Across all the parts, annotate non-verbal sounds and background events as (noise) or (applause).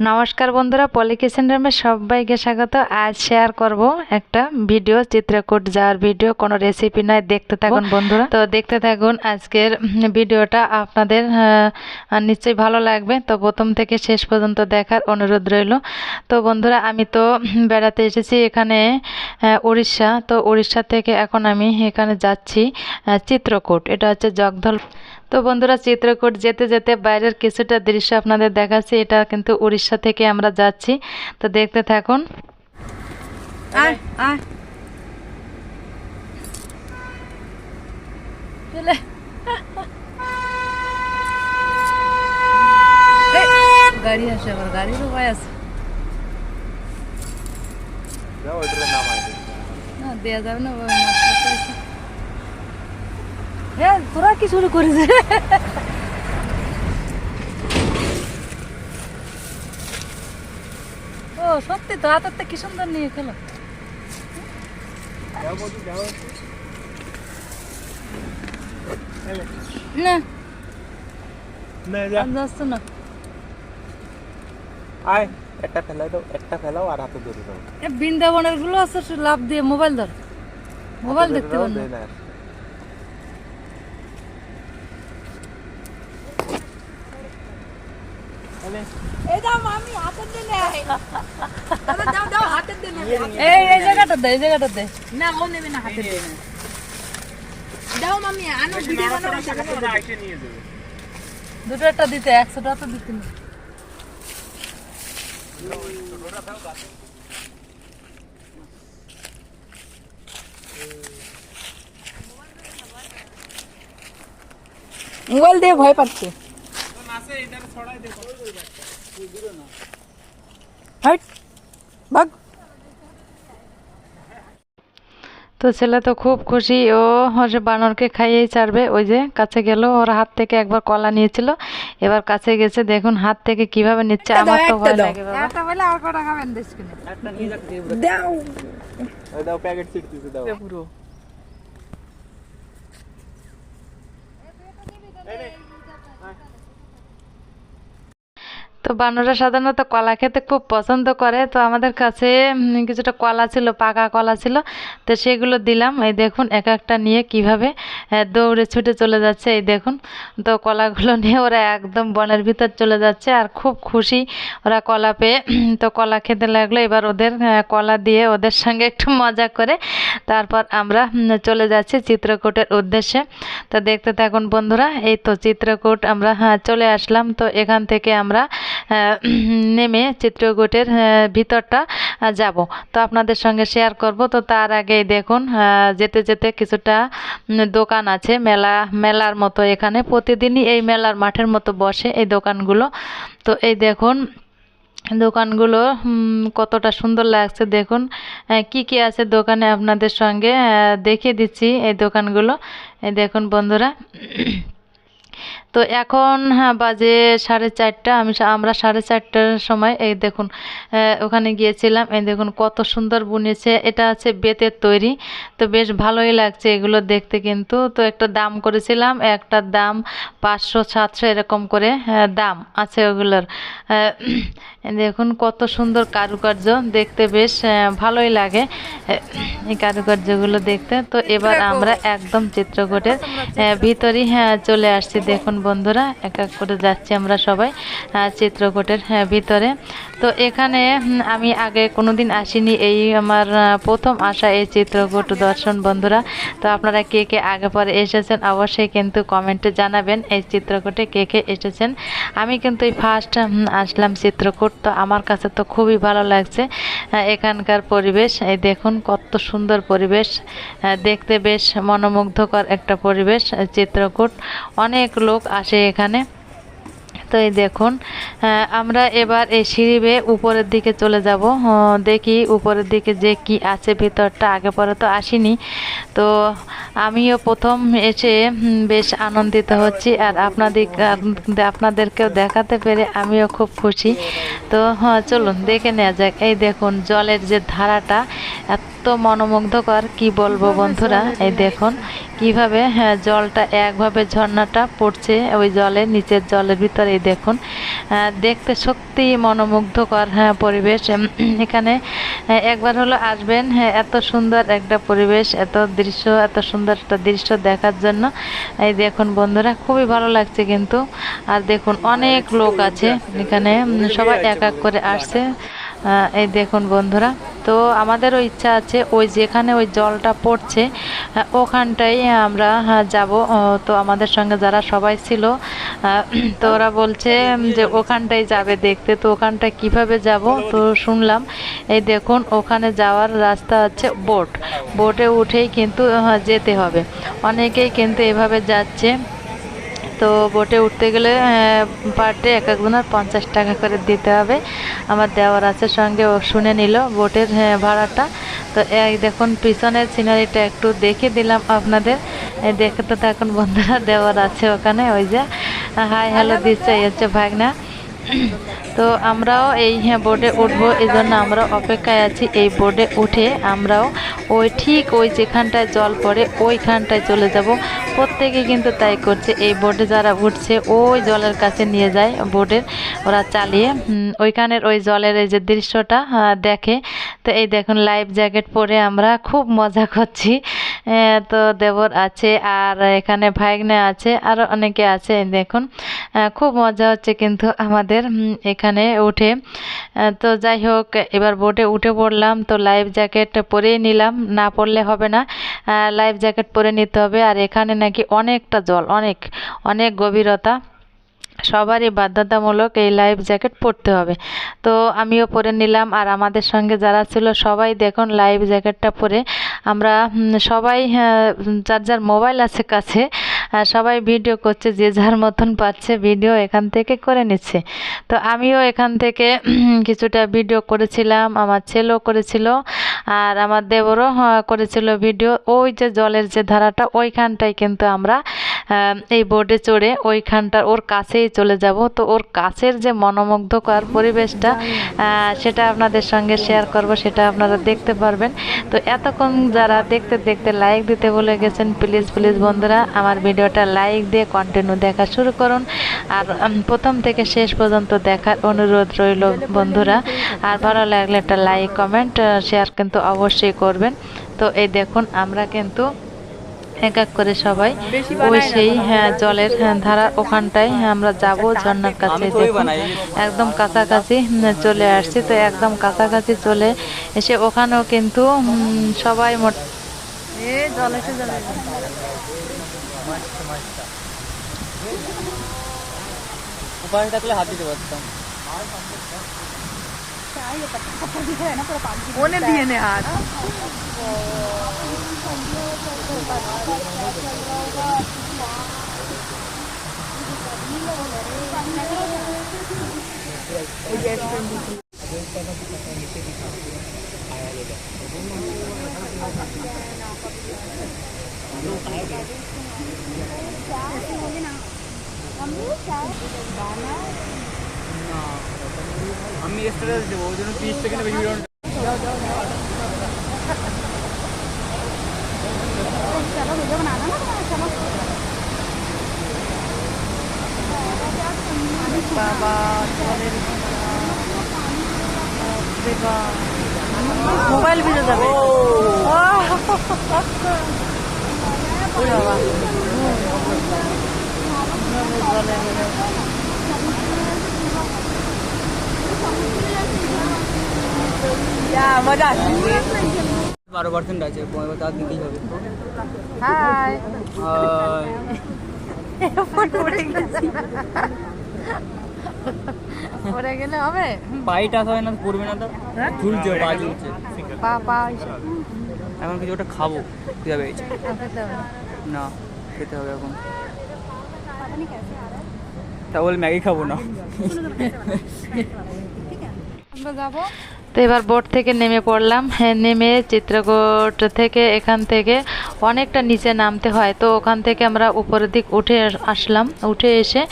নমস্কার বন্ধুরা পলিকেশন রুমে সবাইকে স্বাগত। আজ শেয়ার করব একটা ভিডিও চিত্রকূট যাওয়ার ভিডিও কোনো রেসিপি নয়, দেখতে থাকুন বন্ধুরা। তো দেখতে থাকুন আজকের ভিডিওটা আপনাদের নিশ্চয়ই ভালো লাগবে। তো প্রথম থেকে শেষ পর্যন্ত দেখার অনুরোধ রইল। তো বন্ধুরা, আমি তো বেড়াতে এসেছি এখানে উড়িষ্যা। তো উড়িষ্যা থেকে এখন আমি এখানে যাচ্ছি চিত্রকূট। এটা হচ্ছে জগদল তো বন্ধুরা চিত্রকূট যেতে যেতে বাইরের কিছুটা দৃশ্য আপনাদের দেখাচ্ছি। এটা কিন্তু উড়িষ্যা থেকে আমরা যাচ্ছি। তো দেখতে থাকুন। আয় আয়। চলে। গাড়ি আসে আবার গাড়ির উপায় আছে। না দেওয়া যাবে না এ তোরা কি শুরু করেছে ও সত্যি তো হাতের কি সুন্দর নিয়ে খেলো। না। না আয় একটা ফেলাই দাও একটা ফেলাও আর হাতে ধরে দাও। বৃন্দাবনেরগুলো আছে লাভ দিয়ে মোবাইল ধর। মোবাইল দেখতে না এই এই জায়গাটা দে এই জায়গাটা দে। না ও নেবে না হাতে। দাও মামি আনো ভিডিও বানাবো দুটো একটা দিতে একশো টাকা তো দিতে না। মোবাইল দিয়ে ভয় পাচ্ছে। তো ছেলে তো খুব খুশি। ও হচ্ছে বানরকে খাইয়েই ছাড়বে। ওই যে কাছে গেল ওর হাত থেকে একবার কলা নিয়েছিল। এবার কাছে গেছে দেখুন হাত থেকে কীভাবে নিচ্ছে। আমার তো ভয় লাগে বাবা। দাও দাও। প্যাকেট ছিট দিতে দাও। পুরো। তো বানররা সাধারণত কলা খেতে খুব পছন্দ করে। তো আমাদের কাছে কিছুটা কলা ছিল, পাকা কলা ছিল। তো সেগুলো দিলাম। এই দেখুন, এক একটা নিয়ে কীভাবে দৌড়ে ছুটে চলে যাচ্ছে। এই দেখুন, তো কলাগুলো নিয়ে ওরা একদম বনের ভিতর চলে যাচ্ছে আর খুব খুশি ওরা কলা পেয়ে। তো কলা খেতে লাগল। এবার ওদের কলা দিয়ে ওদের সঙ্গে একটু মজা করে তারপর আমরা চলে যাচ্ছি চিত্রকূটের উদ্দেশ্যে। তো দেখতে থাকুন বন্ধুরা, এই তো চিত্রকূট আমরা হ্যাঁ চলে আসলাম। তো এখান থেকে আমরা (clears throat) নেমে চিত্রকূটের ভিতরটা যাব। তো আপনাদের সঙ্গে শেয়ার করব। তো তার আগে দেখুন যেতে যেতে কিছুটা দোকান আছে। মেলা, মেলার মতো এখানে। প্রতিদিনই এই মেলার মাঠের মতো বসে এই দোকানগুলো। তো এই দেখুন, দোকানগুলো কতটা সুন্দর লাগছে। দেখুন কি কি আছে দোকানে আপনাদের সঙ্গে দেখিয়ে দিচ্ছি এই দোকানগুলো। এই দেখুন বন্ধুরা তো এখন হ্যাঁ বাজে সাড়ে চারটা। আমি আমরা সাড়ে চারটার সময় এই দেখুন ওখানে গিয়েছিলাম। এই দেখুন কত সুন্দর বুনেছে। এটা আছে বেতের তৈরি। তো বেশ ভালোই লাগছে এগুলো দেখতে কিন্তু। তো একটা দাম করেছিলাম একটা দাম পাঁচশো সাতশো এরকম করে দাম আছে ওগুলোর। দেখুন কত সুন্দর কারুকার্য দেখতে বেশ ভালোই লাগে এই কারুকার্যগুলো দেখতে। তো এবার আমরা একদম চিত্রকোটের ভিতরই হ্যাঁ চলে আসছি। দেখুন বন্ধুরা, এক এক করে যাচ্ছি আমরা সবাই চিত্রকূটের ভিতরে। তো এখানে আমি আগে কোনো দিন আসিনি, এই আমার প্রথম আসা এই চিত্রকূট দর্শন বন্ধুরা। তো আপনারা কে কে আগে পরে এসেছেন অবশ্যই কিন্তু কমেন্টে জানাবেন, এই চিত্রকূটে কে কে এসেছেন। আমি কিন্তু এই ফার্স্ট আসলাম চিত্রকূট, তো আমার কাছে তো খুবই ভালো লাগছে এখানকার পরিবেশ। এই দেখুন কত সুন্দর পরিবেশ দেখতে বেশ মনোমুগ্ধকর একটা পরিবেশ চিত্রকূট। অনেক লোক আসে এখানে। তো এই দেখুন আমরা এবার এই সিঁড়ি বেয়ে উপরের দিকে চলে যাব। দেখি উপরের দিকে যে কি আছে, ভিতরটা আগে পরে তো আসিনি। তো আমিও প্রথম এসে বেশ আনন্দিত হচ্ছি আর আপনাদের আপনাদেরকেও দেখাতে পেরে আমিও খুব খুশি। তো হ্যাঁ চলুন দেখে নেওয়া যাক। এই দেখুন, জলের যে ধারাটা, এত এত মনোমুগ্ধকর কি বলব বন্ধুরা? এই দেখুন কীভাবে হ্যাঁ জলটা একভাবে ঝর্ণাটা পড়ছে ওই জলের নিচের জলের ভিতরে এই দেখুন। দেখতে সত্যি মনোমুগ্ধকর হ্যাঁ পরিবেশ। এখানে একবার হলো আসবেন হ্যাঁ এত সুন্দর একটা পরিবেশ এত দৃশ্য এত সুন্দর একটা দৃশ্য দেখার জন্য। এই দেখুন বন্ধুরা খুবই ভালো লাগছে কিন্তু। আর দেখুন অনেক লোক আছে এখানে সবাই এক এক করে আসছে। এই দেখুন বন্ধুরা তো আমাদেরও ইচ্ছা আছে ওই যেখানে ওই জলটা পড়ছে ওখানটাই আমরা যাব। তো আমাদের সঙ্গে যারা সবাই ছিল (clears throat) তো ওরা বলছে যে ওখানটাই যাবে দেখতে। তো ওখানটায় কীভাবে যাব? তো শুনলাম, এই দেখুন, ওখানে যাওয়ার রাস্তা হচ্ছে বোট। বোটে উঠেই কিন্তু যেতে হবে। অনেকেই কিন্তু এভাবে যাচ্ছে। তো বোটে উঠতে গেলে পার ডে এক একজনের পঞ্চাশ টাকা করে দিতে হবে। আমার দেওয়ার আছে সঙ্গে ও শুনে নিল বোটের ভাড়াটা। তো এই দেখুন, পিছনের সিনারিটা একটু দেখে দিলাম আপনাদের। দেখে তো এখন বন্ধুরা, দেওয়ার আছে ওখানে, ওই যে হাই হ্যালো দিচ্ছে হচ্ছে ভাগনা তো আমরাও এই হ্যাঁ বোর্ডে উঠবো, এই জন্য আমরা অপেক্ষায় আছি এই বোর্ডে উঠে। আমরাও ওই ঠিক ওই যেখানটায় জল পড়ে, ওইখানটায় চলে যাব। প্রত্যেকে কিন্তু তাই করছে। এই বোটে যারা উঠছে, ওই জলের কাছে নিয়ে যায় বোটের ওরা চালিয়ে ওইখানের ওই জলের এই যে দৃশ্যটা দেখে। তো এই দেখুন লাইফ জ্যাকেট পরে আমরা খুব মজা করছি। তো দেবর আছে, আর এখানে ভাইগনে আছে আরও অনেকে আছে, দেখুন। খুব মজা হচ্ছে কিন্তু আমাদের এখানে উঠে। তো যাই হোক, এবার বোটে উঠে পড়লাম, তো লাইফ জ্যাকেট পরেই নিলাম, না পরলে হবে না। লাইফ জ্যাকেট পরে নিতে হবে, আর এখানে নাকি অনেকটা জল, অনেক অনেক গভীরতা। সবারই বাধ্যতামূলক এই লাইফ জ্যাকেট পরতে হবে। তো আমিও পরে নিলাম আর আমাদের সঙ্গে যারা ছিল সবাই দেখুন লাইফ জ্যাকেটটা পরে আমরা সবাই যার যার মোবাইল আছে কাছে সবাই ভিডিও করছে যে যার মতন পাচ্ছে ভিডিও এখান থেকে করে নিচ্ছে। তো আমিও এখান থেকে কিছুটা ভিডিও করেছিলাম আমার ছেলেও করেছিল আর আমার দেবরও আহ, করেছিল ভিডিও ওই যে জলের যে ধারাটা ওইখানটায় কিন্তু আমরা এই বোর্ডে চড়ে ওইখানটা ওর কাছেই চলে যাব। তো ওর কাছের যে মনোমুগ্ধকর পরিবেশটা সেটা আপনাদের সঙ্গে শেয়ার করব, সেটা আপনারা দেখতে পারবেন। তো এতক্ষণ যারা দেখতে দেখতে লাইক দিতে বলে গেছেন প্লিজ প্লিজ বন্ধুরা, আমার ভিডিওটা লাইক দিয়ে কন্টিনিউ দেখা শুরু করুন। আর প্রথম থেকে শেষ পর্যন্ত দেখার অনুরোধ রইল বন্ধুরা। আর ভালো লাগলে একটা লাইক কমেন্ট শেয়ার কিন্তু অবশ্যই করবেন। তো এই দেখুন, আমরা কিন্তু এক এক করে সবাই। ওই সেই হ্যাঁ জলের হ্যাঁ, ধারা ওখানটায় আমরা যাব ঝর্ণার কাছে দেখুন। একদম কাছাকাছি চলে আসছি। তো একদম কাছাকাছি চলে এসে ওখানেও কিন্তু সবাই মোট জল এসে জল উপায় থাকলে হাত দিতে পারতাম। ওনে দিয়ে নে হাত আমি স্ট্যাটাস দেবো ওই জন্য তিরিশ সেকেন্ডে বেশি ভিডিও বাবা মোবাইল ভিজে যাবে বাবা মজা আসছে বারো পার্সেন্ট আছে পনেরো তার দিতেই হবে। হাই। আর পরে গেলে হবে? পাইট হয় না পড়বে না তো। হ্যাঁ? ঝুলছে পা ঝুলছে পা পা এখন কিছু ওটা খাব না। খেতে হবে এখন। ম্যাগি খাব না। তো এবার বোট থেকে নেমে পড়লাম। হ্যাঁ নেমে চিত্রকূট থেকে এখান থেকে অনেকটা নিচে নামতে হয়। তো ওখান থেকে আমরা উপরের দিক উঠে আসলাম। উঠে এসে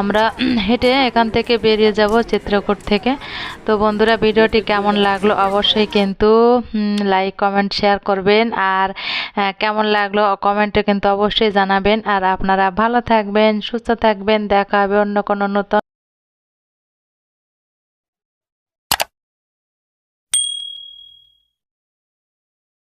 আমরা হেঁটে এখান থেকে বেরিয়ে যাব চিত্রকূট থেকে। তো বন্ধুরা, ভিডিওটি কেমন লাগল অবশ্যই কিন্তু লাইক কমেন্ট শেয়ার করবেন। আর কেমন লাগল কমেন্টে কিন্তু অবশ্যই জানাবেন। আর আপনারা ভালো থাকবেন, সুস্থ থাকবেন। দেখা হবে অন্য কোনো নতুন